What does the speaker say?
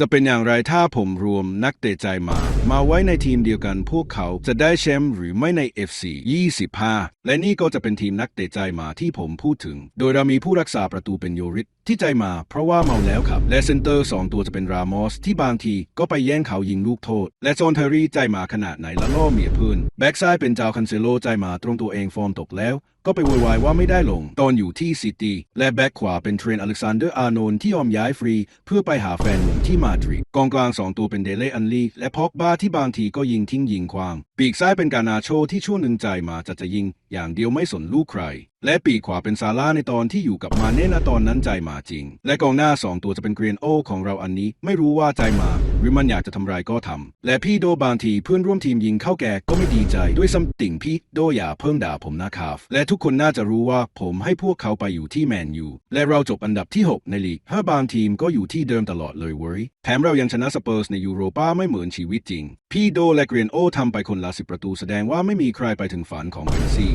จะเป็นอย่างไรถ้าผมรวมนักเตะใจมา มาไว้ในทีมเดียวกันพวกเขาจะได้แชมป์หรือไม่ใน FC 25 และนี่ก็จะเป็นทีมนักเตะใจมาที่ผมพูดถึง โดยเรามีผู้รักษาประตูเป็นโยริส ที่ใจมาเพราะว่าเมาแล้วครับ และเซนเตอร์ 2 ตัวจะเป็นรามอส ที่บางทีก็ไปแย่งเขายิงลูกโทษ และโซนเทอรี่ใจมาขนาดไหนละล่อเมียพื้นแบ็กซ้ายเป็นจาวคันเซโลใจมาตรงตัวเองฟอร์มตกแล้ว ก็ไปโวยวายว่าไม่ได้ลง ตอนอยู่ที่ซิตี้และแบ็กขวาเป็นเทรนอเล็กซานเดอร์อาร์โนนที่ยอมย้ายฟรี เพื่อไปหาแฟนหนุ่มที่มาดริดกองกลาง 2 ตัวเป็นเดเล่อันลีและพ็อกบาที่บางทีก็ยิงทิ้งยิงควางปีกซ้ายเป็นกานาโชที่ช่วงหนึ่งใจมาจะจะยิง อย่างเดียวไม่สนลูกใครและปีกขวาเป็นซาร่าในตอนที่อยู่กับมาเน่นะตอนนั้นใจมาจริง และกองหน้า 2 ตัวจะเป็นเกรียนโอของเราอันนี้ ไม่รู้ว่าใจมา หรือมันอยากจะทำลายก็ทำ และพี่โดบางทีเพื่อนร่วมทีมยิงเข้าแก่ก็ไม่ดีใจด้วยซัมติ่งพี่โดอย่าเพิ่มด่าผมนะครับและทุกคนน่าจะรู้ว่าผมให้พวกเขาไปอยู่ที่แมนยูและเราจบอันดับที่ 6 ในลีกถ้าบางทีมก็อยู่ที่เดิมตลอดเลยเว้ยแถมเรายังชนะสเปอร์สในยูโรป้าไม่เหมือนชีวิตจริง พี่โดและเกรียนโอทำไปคนละสิบประตูแสดงว่าไม่มีใครไปถึงฝันของเบนซี